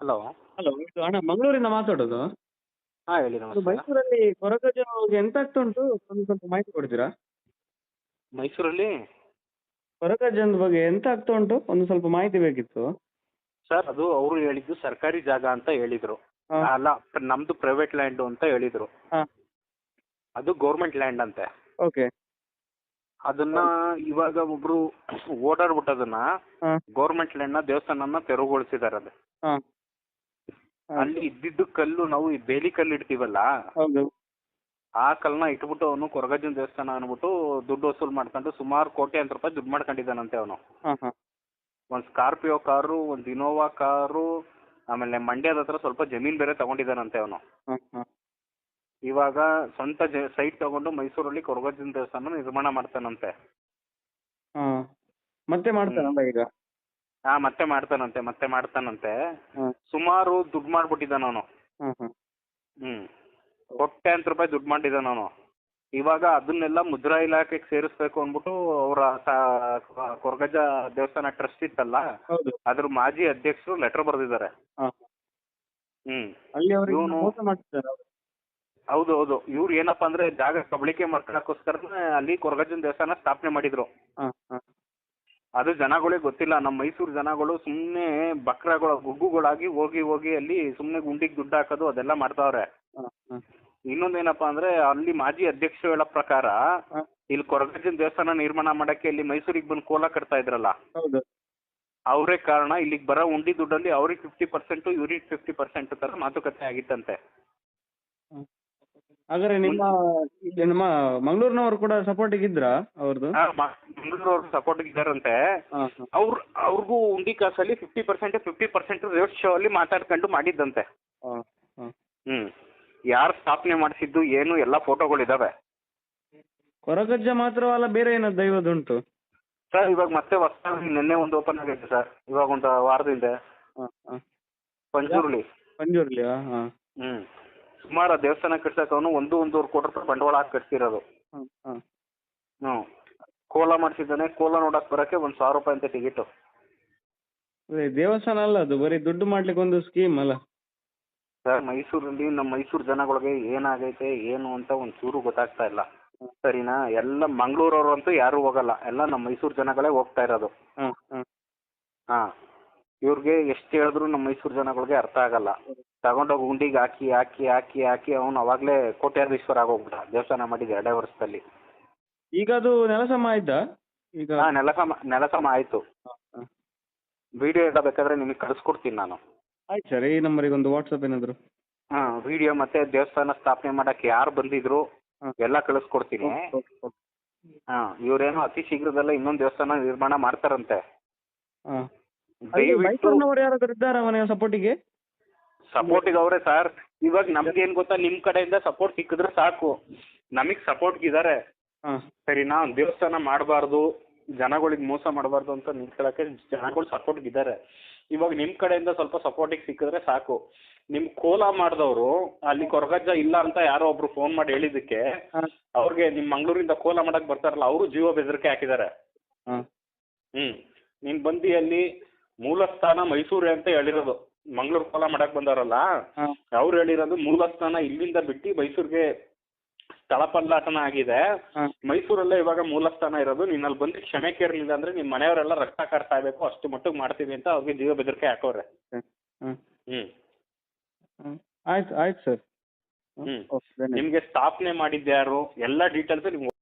Hello. Hello ಇದು ಅಣ್ಣ ಮಂಗಳೂರಿಂದ ಮಾತಾಡೋದು? ಹಾಂ ಹೇಳಿ ನಮಸ್ಕಾರ. ಮೈಸೂರಲ್ಲಿ ಎಂತ ಆಗ್ತಾ ಉಂಟು? ಒಂದು ಸ್ವಲ್ಪ ಮಾಹಿತಿ ಕೊಡ್ತೀರಾ? ಮೈಸೂರಲ್ಲಿ? ಕೊರಗಜ್ಜನ ಬಗ್ಗೆ ಎಂತ ಆಗ್ತಾ ಉಂಟು? ಒಂದು ಸ್ವಲ್ಪ ಮಾಹಿತಿ ಬೇಕಿತ್ತು. ಸರ್ ಅದು ಅವರು ಹೇಳಿದ್ದು ಸರ್ಕಾರಿ ಜಾಗ ಅಂತ ಹೇಳಿದ್ರು. ಹಾ. ಅಲ್ಲ ಪ್ರ- ನಮ್ದು ಪ್ರೈವೇಟ್ ಲ್ಯಾಂಡ್ ಅಂತ ಹೇಳಿದ್ರು. ಹಾಂ. ಅದು ಗೌರ್ಮೆಂಟ್ ಲ್ಯಾಂಡ್ ಅಂತೆ. ಓಕೆ. ಅದನ್ನ ಇವಾಗ ಒಬ್ರು ಓಡಾಡ್ಬಿಟ್ಟದನ್ನ ಹಾಂ. ಗೌರ್ಮೆಂಟ್ನ ದೇವಸ್ಥಾನನ ತೆರವುಗೊಳಿಸಿದ್ದಾರೆ ಅದು. ಹಾಂ. ಅಲ್ಲಿ ಇದ್ದಿದ್ದು ಕಲ್ಲು ನಾವು ಈ ಬೇಲಿ ಕಲ್ಲು ಇಡ್ತೀವಲ್ಲ ಹೌದು. ಆ ಕಲ್ಲನ್ನ ಇಟ್ಬಿಟ್ಟು ಅವನು ಕೊರಗಜ್ಜನ ದೇವಸ್ಥಾನ ಅನ್ಬಿಟ್ಟು ದುಡ್ಡು ವಸೂಲ್ ಮಾಡ್ಕೊಂಡು ಸುಮಾರು ಅಂತ ರೂಪಾಯಿ ದುಡ್ಡು ಮಾಡ್ಕೊಂಡಿದ್ದಾನಂತೆ ಅವನು. ಒಂದ್ ಸ್ಕಾರ್ಪಿಯೋ ಕಾರು ಒಂದ್ ಇನೋವಾ ಕಾರು ಆಮೇಲೆ ಮಂಡ್ಯದ ಹತ್ರ ಸ್ವಲ್ಪ ಜಮೀನ್ ಬೇರೆ ತಗೊಂಡಿದ್ದಾನಂತೆ ಅವನು. ಇವಾಗ ಸ್ವಂತ ಸೈಟ್ ತಗೊಂಡು ಮೈಸೂರಲ್ಲಿ ಕೊರಗಜ್ಜನ ದೇವಸ್ಥಾನ ನಿರ್ಮಾಣ ಮಾಡ್ತಾನಂತೆ. ಮತ್ತೆ ಮಾಡ್ತಾನಲ್ಲ ಈಗ? ಹಾ ಮತ್ತೆ ಮಾಡ್ತಾನಂತೆ ಮತ್ತೆ ಮಾಡ್ತಾನಂತೆ. ಸುಮಾರು ದುಡ್ಡು ಮಾಡ್ಬಿಟ್ಟಿದ್ದಾನ ಅವನು. ಹ್ಮ್ ಕೊಟ್ಟೆ ಹ್ಮ್. ಕೋಟ್ಯಾಂತರ ರೂಪಾಯಿ ದುಡ್ಡು ಮಾಡಿದ್ದಾನ ಅವನು. ಇವಾಗ ಅದನ್ನೆಲ್ಲ ಮುದ್ರಾ ಇಲಾಖೆಗೆ ಸೇರಿಸ್ಬೇಕು ಅಂದ್ಬಿಟ್ಟು ಅವರ ಕೊರಗಜ ದೇವಸ್ಥಾನ ಟ್ರಸ್ಟ್ ಇತ್ತಲ್ಲ? ಹೌದು. ಅದ್ರ ಮಾಜಿ ಅಧ್ಯಕ್ಷರು ಲೆಟರ್ ಬರೆದಿದ್ದಾರೆ. ಹಾಂ. ಹ್ಮ್. ಅಲ್ಲಿ ಅವರಿಗೆ ಇವ್ನು- ಮೋಸ ಮಾಡ್ತಿದ್ದಾರೆ ಅವರು. ಹೌದು ಹೌದು. ಇವ್ರು ಏನಪ್ಪಾ ಅಂದ್ರೆ ಜಾಗ ಕಬಳಿಕೆ ಮಾಡ್ಕೊಳಕ್ಕೋಸ್ಕರನೇ ಅಲ್ಲಿ ಕೊರಗಜ್ಜನ ದೇವಸ್ಥಾನ ಸ್ಥಾಪನೆ ಮಾಡಿದ್ರು. ಹಾಂ ಹಾಂ. ಅದು ಜನಗಳಿಗೆ ಗೊತ್ತಿಲ್ಲ. ನಮ್ಮ ಮೈಸೂರು ಜನಗಳು ಸುಮ್ಮನೆ ಬಕ್ರಗಳ ಗುಗ್ಗುಗಳಾಗಿ ಹೋಗಿ ಹೋಗಿ ಅಲ್ಲಿ ಸುಮ್ಮನೆ ಗುಂಡಿಗೆ ದುಡ್ಡು ಹಾಕೋದು ಅದೆಲ್ಲ ಮಾಡ್ತಾವ್ರೆ. ಇನ್ನೊಂದೇನಪ್ಪ ಅಂದ್ರೆ ಅಲ್ಲಿ ಮಾಜಿ ಅಧ್ಯಕ್ಷರು ಹೇಳೋ ಪ್ರಕಾರ ಇಲ್ಲಿ ಕೊರಗಜ್ಜನ ದೇವಸ್ಥಾನ ನಿರ್ಮಾಣ ಮಾಡಕ್ಕೆ ಇಲ್ಲಿ ಮೈಸೂರಿಗೆ ಬಂದು ಕೋಲ ಕಟ್ತಾ ಇದ್ರಲ್ಲ. ಅವರೇ ಕಾರಣ ಇಲ್ಲಿಗೆ ಬರೋ ಉಂಡಿ ದುಡ್ಡಲ್ಲಿ ಅವ್ರಿಗೆ ಫಿಫ್ಟಿ ಪರ್ಸೆಂಟ್ ಇವ್ರಿಗೆ ಫಿಫ್ಟಿ ಪರ್ಸೆಂಟ್ ತರ ಮಾತುಕತೆ ಆಗಿತ್ತಂತೆ. ಹಾಗಾದ್ರೆ ನಿಮ್ಮ ಇಲ್ಲಿ ನಮ್ಮ ಮಂಗಳೂರಿನವರು ಕೂಡ ಸಪೋರ್ಟಿಗೆ ಇದ್ರಾ ಅವ್ರದ್ದು ಮಂಗಳೂರು ಸಪೋರ್ಟ್ ಇದ್ದಾರಂತೆ ಅವ್ರ ಅವ್ರು ಅವ್ರಿಗೂ ಉಂಡಿ ಕಾಸಲ್ಲಿ fifty percent fifty percent rate show ಅಲ್ಲಿ ಮಾತಾಡ್ಕೊಂಡು ಮಾಡಿದ್ದಂತೆ. ಹ್ಮ್. ಯಾರು ಸ್ಥಾಪನೆ ಮಾಡಿಸಿದ್ದು ಏನು ಎಲ್ಲ ಫೋಟೋಗಳಿದಾವೆ ಕೊರಗಜ್ಜ ಮಾತ್ರವಲ್ಲ ಬೇರೆ ಏನಾದ್ರು ದೈವದುಂಟು ಸರ್ ಇವಾಗ ಮತ್ತೆ ಹೊಸದಾಗಿ ನಿನ್ನೆ ಒಂದು ಓಪನ್ ಆಗೈತೆ ಸರ್. ಇವಾಗ ಒಂದು ವಾರದಿಂದ ಪಂಜುರ್ಲಿ. ಪಂಜುರ್ಲಿ ಹ್ಮ್. ಸುಮಾರು ದೇವಸ್ಥಾನ ಕಟ್ಸಕ್ಕೆ ಅವನು ಒಂದು ಒಂದೂವರೆ ಕೋಟಿ ರೂಪಾಯಿ ಬಂಡವಾಳ ಹಾಕಿ ಹಾಂ. ಹ್ಮ್. ಕೋಲ ಮಾಡಿಸಿದ್ದಾನೆ ಕೋಲ ನೋಡಕ್ ಬರಕ್ಕೆ ಒಂದು ಸಾವಿರ ರೂಪಾಯಿ ಅಂತ ಟಿಕೆಟ್ ಅದೇ ದೇವಸ್ಥಾನ ಅಲ್ಲ ಅದು ಬರೀ ದುಡ್ಡು ಮಾಡ್ಲಿಕ್ಕೆ ಒಂದು ಸ್ಕೀಮ್ ಅಲ್ಲ. ಸರ್ ಮೈಸೂರಲ್ಲಿ ನಮ್ಮ ಮೈಸೂರು ಜನಗಳಿಗೆ ಏನಾಗೈತೆ ಏನು ಅಂತ ಒಂದು ಚೂರು ಗೊತ್ತಾಗ್ತಾ ಇಲ್ಲ. ಸರಿನಾ? ಎಲ್ಲ ಮಂಗಳೂರವ್ರು ಅಂತೂ ಯಾರು ಹೋಗಲ್ಲ. ಎಲ್ಲ ನಮ್ಮ ಮೈಸೂರು ಜನಗಳೇ ಹೋಗ್ತಾ ಇರೋದು. ಹಾ ಹಾಂ. ಹಾಂ. ಇವ್ರಿಗೆ ಎಷ್ಟು ಹೇಳಿದ್ರು ನಮ್ಮ ಮೈಸೂರು ಜನಗಳಿಗೆ ಅರ್ಥ ಆಗಲ್ಲ. ತಗೊಂಡೋಗಿ ಉಂಡಿಗೆ ಹಾಕಿ ಹಾಕಿ ಹಾಕಿ ಹಾಕಿ ಅವನು ಅವಾಗಲೇ ಕೋಟ್ಯಾಧೀಶ್ವರ ಆಗೋಗ್ಬಿಟ್ಟ. ದೇವಸ್ಥಾನ ಮಾಡಿದ ಎರಡೇ ವರ್ಷದಲ್ಲಿ. ಈಗ ಅದು ನೆಲಸಮ ಆಯ್ತಾ ಈಗ ಹಾ ನೆಲಸಮ ನೆಲಸಮ ಆಯ್ತು. ವಿಡಿಯೋ ಎಲ್ಲ ಬೇಕಾದ್ರೆ ನಿಮಗೆ ಕಳಿಸ್ಕೊಡ್ತೀನಿ ನಾನು. ಆಯ್ತು ಸರ್ ಈ ನಂಬರಿಗೆ ಒಂದು ವಾಟ್ಸಪ್ ಏನಾದರೂ? ಹಾಂ ವಿಡಿಯೋ ಮತ್ತೆ ದೇವಸ್ಥಾನ ಸ್ಥಾಪನೆ ಮಾಡಕ್ಕೆ ಯಾರು ಬಂದಿದ್ರು ಹಾಂ. ಎಲ್ಲ ಕಳಿಸ್ಕೊಡ್ತೀನಿ. ಹಾ ಇವರೇನು ಅತಿ ಶೀಘ್ರದಲ್ಲೇ ಇನ್ನೊಂದು ದೇವಸ್ಥಾನ ನಿರ್ಮಾಣ ಮಾಡ್ತಾರಂತೆ. ಹಾಂ. ದಯವಿಟ್ಟು ಮೈಸೂರಿನವರು ಯಾರಾದರೂ ಇದ್ದಾರಾ ಮನೆಯ ಸಪೋರ್ಟಿಗೆ? ಸಪೋರ್ಟಿಗೆ ಅವರೇ ಸರ್. ಇವಾಗ ನಮ್ಗೆ ಏನು ಗೊತ್ತಾ ನಿಮ್ ಕಡೆಯಿಂದ ಸಪೋರ್ಟ್ ಸಿಕ್ಕಿದ್ರೆ ಸಾಕು. ನಮಗೆ ಸಪೋರ್ಟ್ ಇದ್ದಾರೆ ಹಾಂ ನಾವು ದೇವಸ್ಥಾನ ಮಾಡಬಾರ್ದು ಜನಗಳಿಗೆ ಮೋಸ ಮಾಡಬಾರ್ದು ಅಂತ ನಿಂತ್ಕೊಳ್ಳೋಕೆ ಜನಗಳು ಸಪೋರ್ಟ್ ಇದ್ದಾರೆ ಇವಾಗ ನಿಮ್ಮ ಕಡೆಯಿಂದ ಸ್ವಲ್ಪ ಸಪೋರ್ಟಿಗೆ ಸಿಕ್ಕಿದ್ರೆ ಸಾಕು. ನಿಮ್ಮ ಕೋಲ ಮಾಡಿದವರು ಅಲ್ಲಿ ಕೊರಗಜ್ಜ ಇಲ್ಲ ಅಂತ ಯಾರೋ ಒಬ್ರು ಫೋನ್ ಮಾಡಿ ಹೇಳಿದಕ್ಕೆ ಅವ್ರಿಗೆ ನಿಮ್ಮ ಮಂಗಳೂರಿಂದ ಕೋಲ ಮಾಡಕ್ಕೆ ಬರ್ತಾರಲ್ಲ ಅವರು ಜೀವ ಬೆದರಿಕೆ ಹಾಕಿದ್ದಾರೆ ಹ್ಮ್. ಹ್ಞೂ ಬಂದಿ ಬಂದು ಅಲ್ಲಿ ಮೂಲ ಸ್ಥಾನ ಮೈಸೂರೇ ಅಂತ ಹೇಳಿರೋದು. ಮಂಗಳೂರು ಕೋಲ ಮಾಡಕ್ಕೆ ಬಂದವರಲ್ಲ ಅವ್ರು ಹೇಳಿರೋದು ಮೂಲಸ್ಥಾನ ಇಲ್ಲಿಂದ ಬಿಟ್ಟು ಮೈಸೂರಿಗೆ ಸ್ಥಳ ಪಲ್ಲಾಟನ ಆಗಿದೆ. ಹಾಂ. ಮೈಸೂರಲ್ಲೇ ಇವಾಗ ಮೂಲ ಸ್ಥಾನ ಇರೋದು. ನೀನು ಅಲ್ಲಿ ಬಂದು ಕ್ಷಮೆ ಕೇರಲಿಲ್ಲ ಅಂದ್ರೆ ನಿಮ್ಮ ಮನೆಯವರೆಲ್ಲ ರಕ್ತ ಕಾಡ್ತಾ ಇರಬೇಕು ಅಷ್ಟು ಮಟ್ಟಿಗೆ ಮಾಡ್ತೀವಿ ಅಂತ ಅವ್ರಿಗೆ ಜೀವ ಬೆದರಿಕೆ ಹಾಕೋರೆ. ಹ್ಮ್. ಆಯ್ತು ಆಯ್ತು ಸರ್. ನಿಮಗೆ ಸ್ಥಾಪನೆ ಮಾಡಿದ್ಯಾರು ಎಲ್ಲ ಡೀಟೇಲ್ಸ್ ನಿಮ್ಗೆ